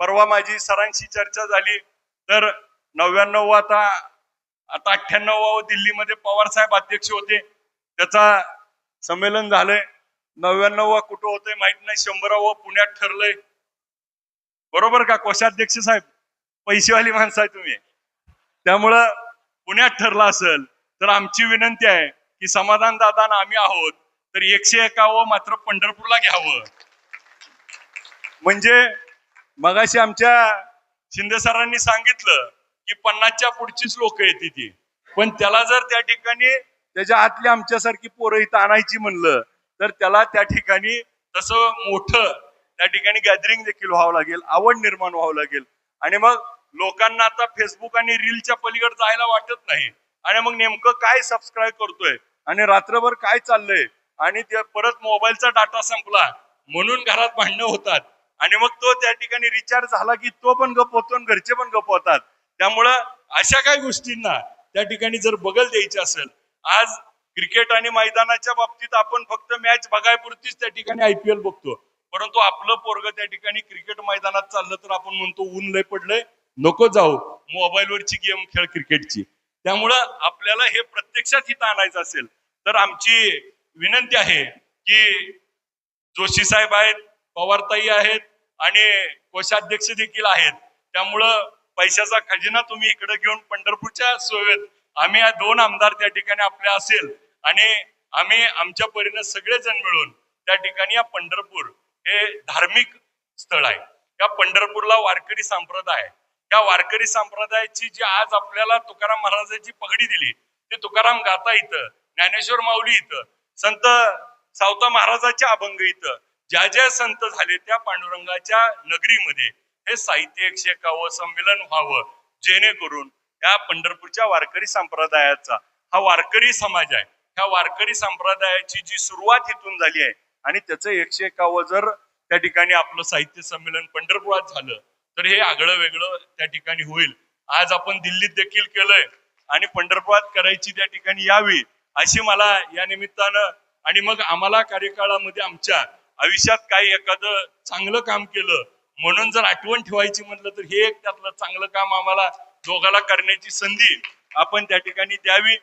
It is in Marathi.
परवा माझी सरांशी चर्चा झाली. तर नव्याण्णव आता आता अठ्ठ्याण्णव दिल्लीमध्ये पवार साहेब अध्यक्ष होते. त्याचा संमेलन झालंय. नव्याण्णव कुठं होतंय माहीत नाही. शंभरावं पुण्यात ठरलंय. बरोबर का? कोषाध्यक्ष साहेब? पैसेवाली माणसं आहे तुम्ही. त्यामुळं पुण्यात ठरलं असेल तर आमची विनंती आहे की समाधान दादा आम्ही आहोत तर एकशे एकावं मात्र पंढरपूरला घ्यावं. म्हणजे मगाशी आमच्या शिंदे सरांनी सांगितलं की पन्नासच्या पुढचीच लोक येते ती. पण त्याला जर त्या ठिकाणी त्याच्या आतली आमच्यासारखी पोरं इथं आणायची म्हणलं तर त्याला त्या ठिकाणी तसं मोठं त्या ठिकाणी गॅदरिंग देखील व्हावं लागेल आवड निर्माण व्हावं लागेल. आणि मग लोकांना आता फेसबुक आणि रीलच्या पलीकडे जायला वाटत नाही. आणि मग नेमकं काय सबस्क्राईब करतोय? आणि रात्रभर काय चाललंय? आणि ते परत मोबाईलचा डाटा संपला. म्हणून घरात भांडणं होतात. आणि मग तो त्या ठिकाणी रिचार्ज झाला की तो पण गप होतो आणि घरचे पण गप होतात. त्यामुळं अशा काही गोष्टींना त्या ठिकाणी जर बगल द्यायची असेल आज क्रिकेट आणि मैदानाच्या बाबतीत आपण फक्त मॅच बघायपुरतीच त्या ठिकाणी आयपीएल बघतो. परंतु आपलं पोरग त्या ठिकाणी क्रिकेट मैदानात चाललं तर आपण म्हणतो ऊन लय पडलंय नको जाऊ मोबाईलवरची गेम खेळ क्रिकेटची त्यामुळं आपल्याला हे प्रत्यक्षात इथं आणायचं असेल तर आमची विनंती आहे की जोशी साहेब आहेत पवारताई आहेत आणि कोषाध्यक्ष देखील आहेत त्यामुळं पैशाचा खजिना तुम्ही इकडे घेऊन पंढरपूरच्या सोयेत आम्ही या दोन आमदार त्या ठिकाणी आपले असेल आणि आम्ही आमच्या परीने सगळेजण मिळून त्या ठिकाणी या पंढरपूर हे धार्मिक स्थळ आहे या पंढरपूरला वारकरी संप्रदाय आहे. या वारकरी संप्रदायाची जी आज आपल्याला तुकाराम महाराजांची पगडी दिली ते तुकाराम गाता इथं ज्ञानेश्वर माऊली इथं संत सावता महाराजाच्या अभंग इथं ज्या ज्या संत झाले त्या पांडुरंगाच्या नगरीमध्ये हे साहित्य एकशेकावं संमेलन व्हावं जेणेकरून या पंढरपूरच्या वारकरी संप्रदायाचा हा वारकरी समाज आहे ह्या वारकरी संप्रदायाची जी सुरुवात इथून झाली आहे आणि त्याचं एकशे एकावं जर त्या ठिकाणी आपलं साहित्य संमेलन पंढरपुरात झालं तर हे आगळं वेगळं त्या ठिकाणी होईल. आज आपण दिल्लीत देखील केलंय आणि पंढरपुरात करायची त्या ठिकाणी यावी अशी मला या निमित्तानं आणि मग आम्हाला कार्यकाळामध्ये आमच्या आयुष्यात काही एखादं चांगलं काम केलं म्हणून जर आठवण ठेवायची म्हटलं तर हे एक त्यातलं चांगलं काम आम्हाला दोघाला करण्याची संधी आपण त्या ठिकाणी द्यावी.